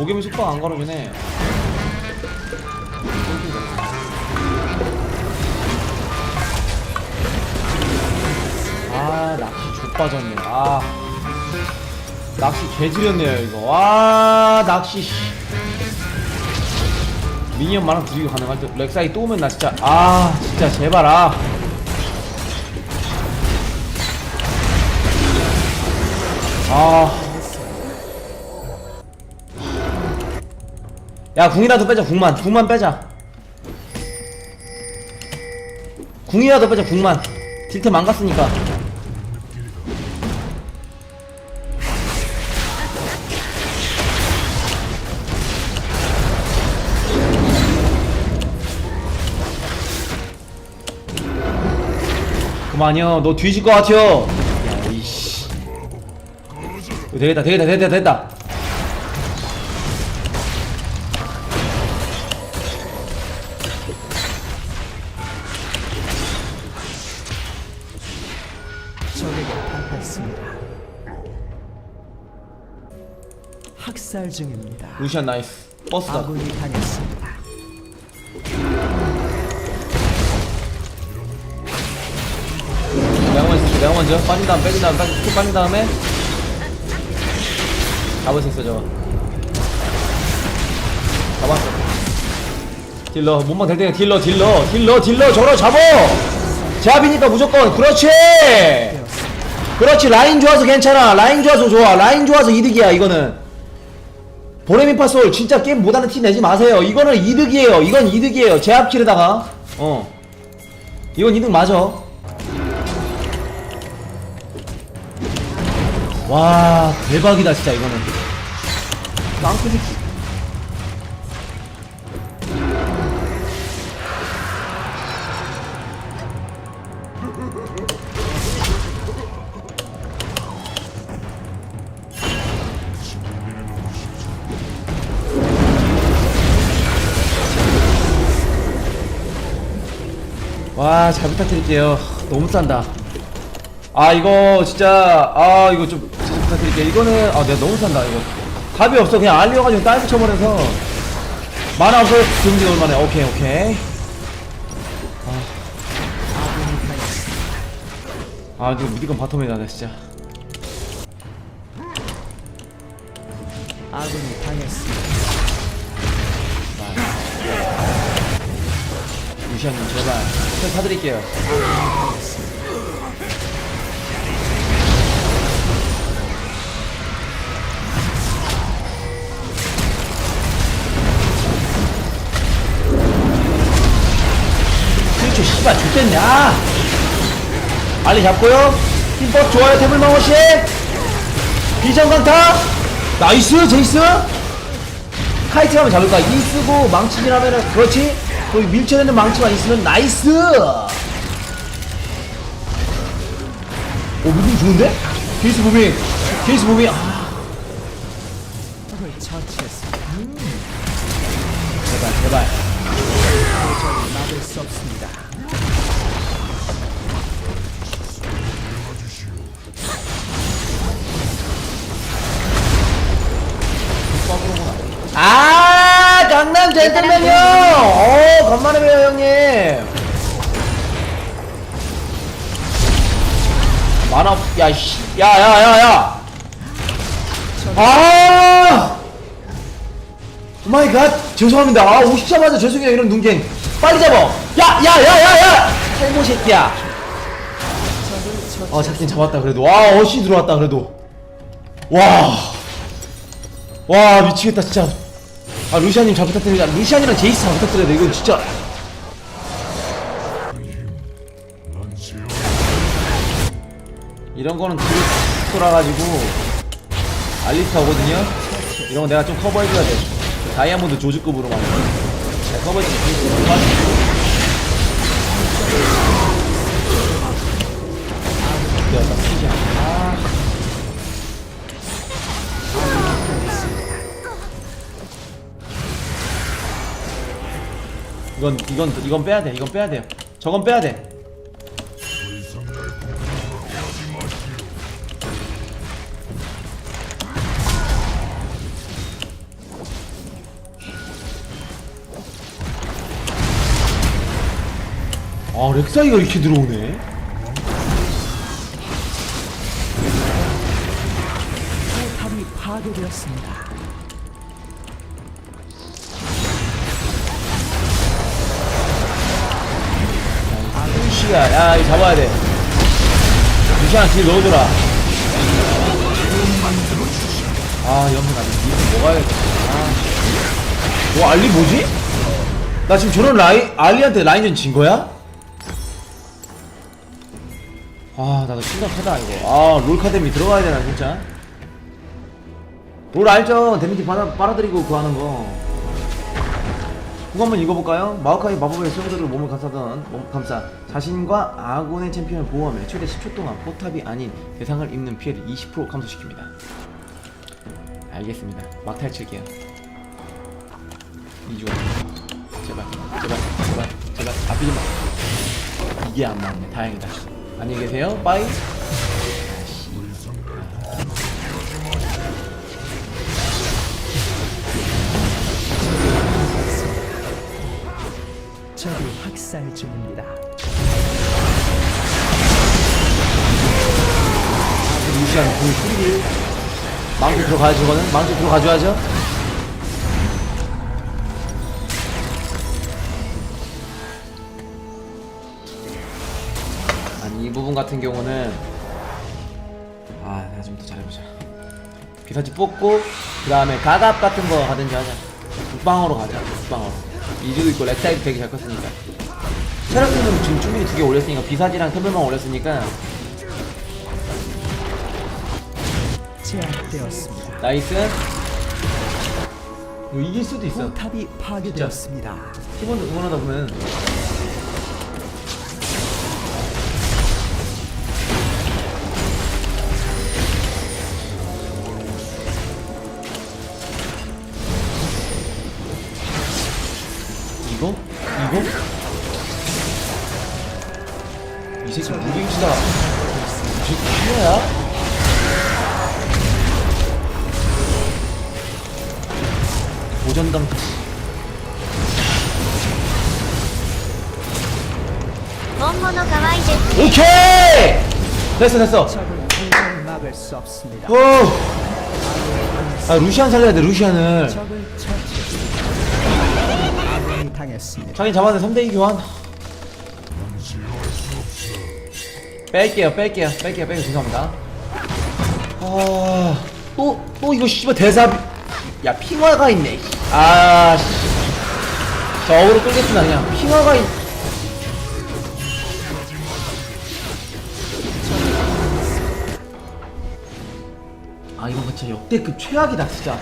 고개미 속박 안 걸어주네 아 낚시 족빠졌네. 아. 낚시 개지렸네요 이거. 와 낚시 씨. 미니언 만원 줄이기 가능할 때 렉사이 또 오면 나 진짜 아 진짜 제발 아. 아. 야, 궁이라도 빼자, 궁만. 궁만 빼자. 궁이라도 빼자, 궁만. 딜템 망갔으니까. 그만요. 너 뒤질 것 같아요. 야, 이씨. 되겠다, 되겠다, 되겠다, 됐다. 학살 중입니다. 루시안 나이스. 버스다. 아군이 당했습니다. 내가 먼저, 내가 먼저. 빠진 다음, 빼진 다음, 빠진, 툭 빠진 다음에. 잡을 수 있어, 저거. 잡았어. 딜러, 몸만 될 때는 딜러, 딜러, 딜러, 딜러, 저러 잡어! 제압이니까 무조건, 그렇지! 그렇지, 라인 좋아서 괜찮아. 라인 좋아서 좋아. 라인 좋아서 이득이야, 이거는. 보레미파 솔, 진짜 게임 못하는 티 내지 마세요. 이거는 이득이에요. 이건 이득이에요. 제압킬에다가. 어. 이건 이득 맞아. 와 대박이다 진짜 이거는 깡패새 와 잘 부탁드릴게요. 너무 싼다. 아 이거 진짜 아 이거 좀 진짜 부탁드릴게요. 이거는 아 내가 너무 산다 이거. 답이 없어. 그냥 알려가지고 딸 붙여버려서. 만화 없어 금지 얼마네 오케이 오케이. 당했습니다. 아 이거 무조건 바텀이다 나 진짜. 아군이 당했습니다. 루시안님 제발 좀 사드릴게요. 그렇죠 씨발 좋겠냐? 빨리 잡고요. 힘법 좋아요 태블망어씨. 비전강타. 나이스 제이스. 카이트 하면 잡을까? 이 쓰고 망치질 하면은 그렇지 거기 밀쳐내는 망치만 있으면 나이스! 오 무빙 좋은데? 케이스 무빙. 케이스 무빙. 아. 처치했습니다. 제발 제발 강남 젠틀맨 형! 어 간만에 봬요 형님. 만화 야씨. 야 야 야 야. 아! 오마이 갓. 죄송합니다. 아 50자마자 죄송해요 이런 눈갱. 빨리 잡아. 야 야 야 야 야! 탈모 새끼야. 적을 처치. 아 잡긴 잡았다 그래도. 와 어시 들어왔다 그래도. 와. 와 미치겠다 진짜 아 루시아님 잘 부탁드립니다. 루시안이랑 제이스 잘 부탁드려야 돼 이건 진짜. 이런 거는 뒤로 돌아가지고 알리스타 오거든요. 이런 거 내가 좀 커버해줘야 돼. 다이아몬드 조주급으로만 내가 커버해주면 되었다 이건 이건 이건 빼야 돼. 이건 빼야 돼요. 저건 빼야 돼. 아, 렉사이가 이렇게 들어오네. 포탑이 파괴되었습니다. 루시야 야 이거 잡아야 돼. 루시안 뒤에 넣어줘라. 아 연문 아직 뒤에 먹어야겠다 아. 뭐 알리 뭐지? 나 지금 저런 라이 알리한테 라인전 진 거야? 아 나도 심각하다 이거. 아 롤카데미 들어가야 되나 진짜? 롤 알죠? 데미지 받아, 빨아들이고 그거 하는 거 그거 한번 읽어볼까요? 마오카이 마법의 수호들을 몸을 감싸던 몸 감싸 자신과 아군의 챔피언을 보호하며 최대 10초 동안 포탑이 아닌 대상을 입는 피해를 20% 감소시킵니다. 알겠습니다. 막탈 칠게요. 이주원 제발 제발 제발 제발 봐. 이게 안 맞네. 다행이다. 안녕히 계세요. 빠이. 학살 중입니다. 루시안 그 소리를 망치 들어가야죠 이거는. 망치 들어가줘야죠. 아니 이 부분 같은 경우는 아 내가 좀 더 잘해보자. 비사지 뽑고 그 다음에 가갑 같은 거 하든지 하자. 국방어로 가자 국방어로. 이즈도 있고 렉사이드 되게 잘 컸으니까 체력팀은 지금 충분히 두 개 올렸으니까 비사지랑 템블만 올렸으니까 제압되었습니다. 나이스 이거 이길 수도 있어 포탑이 파괴되었습니다. 팀원들 응원하다 보면 이거? 이거? 이 새끼 무빙치다. 이 새끼 키워야? 오전당 오케이! 됐어 됐어 오! 아 루시안 살려야 돼 루시안을 장인 잡았는데 3대2 교환 뺄게요 뺄게요 뺄게요 뺄게요. 죄송합니다. 아또 또 이거 씨발 대사 야 핑화가 있네. 아씨. 자 어그로 끌겠습니다 그냥. 핑화가 있 아 이거 진짜 역대급 최악이다 진짜.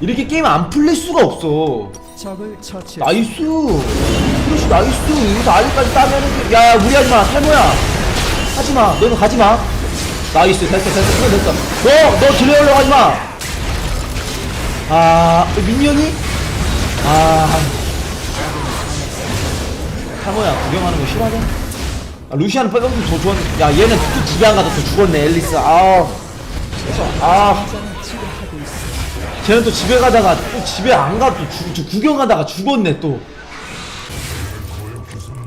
이렇게 게임 안 풀릴 수가 없어. 적을. 나이스. 그렇지 나이스. 여기서 아직까지 따면은 야 무리하지 마 탈모야 하지마. 너는 가지마. 나이스 됐어 됐어. 그거 됐어. 너너 딜레이러 가지마. 아 민현이? 아. 탈모야 구경하는 거 싫어하냐? 아, 루시아는 백업도 더 좋았는데 야 얘는 또안 가서 또 죽었네 앨리스. 아우 아. 쟤는 또 집에 가다가 또 집에 안 가도 구경하다가 죽었네 또.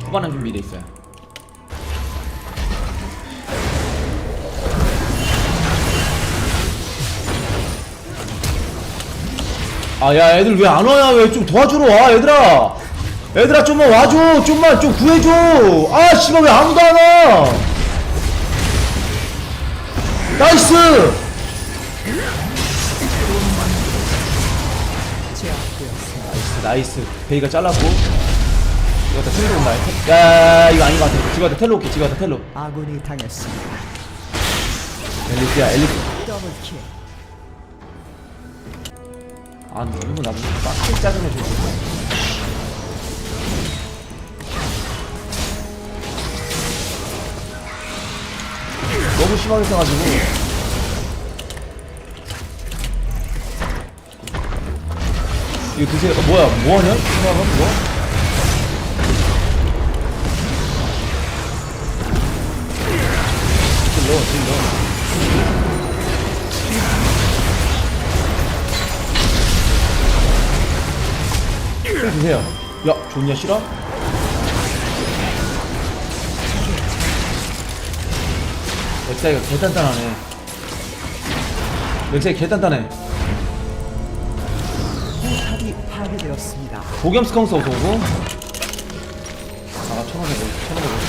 후반은 준비돼 있어요 아 야 애들 왜 안 와야? 왜 좀 도와주러 와 얘들아. 얘들아 좀만 와줘. 좀만 좀 구해줘. 아 씨발 왜 아무도 안 와? 나이스! 제압되었습니다. 나이스 나이스. 베이가 잘랐고. 이거 다 텔로 온다 야 이거 아닌 것 같아. 지금 다 텔로 올게 지금 다 텔로. 아군이 당했습니다. 엘리스야 엘리스 더블킬. 아 너무 나도 빡빡 짜증내 줘 너무 심하게 써가지고. 이거 드세요. 어, 뭐야? 뭐하냐? 심하가 뭐? 딜러 딜러 주세요. 야, 좋냐 싫어? 렉사이가 개단단하네. 렉사이 개단단해. 보겸스컹스 어서 오고. 아, 천원에 뭐, 천원에 뭐.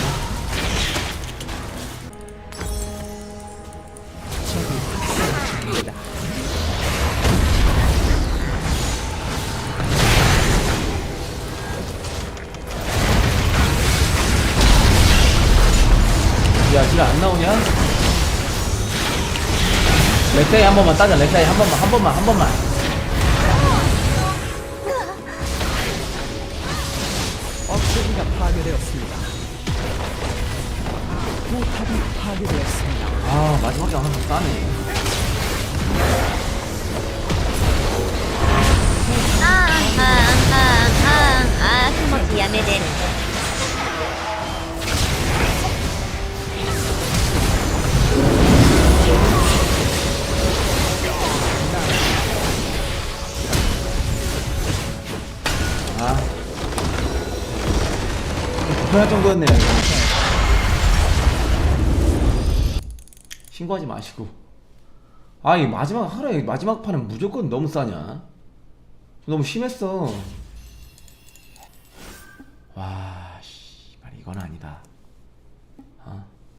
야, 지금 안 나오냐? 렉사이 한 번만 따자, 렉사이 한 번만, 한 번만, 한 번만. 억제기가 파괴되었습니다. 포탑이 파괴되었습니다. 아, 마지막에 하나 더 따네. 불편할 정도였네요. 신고하지 마시고. 아, 이 마지막, 하루에 마지막 판은 무조건 너무 싸냐? 너무 심했어. 와, 씨, 말 이건 아니다.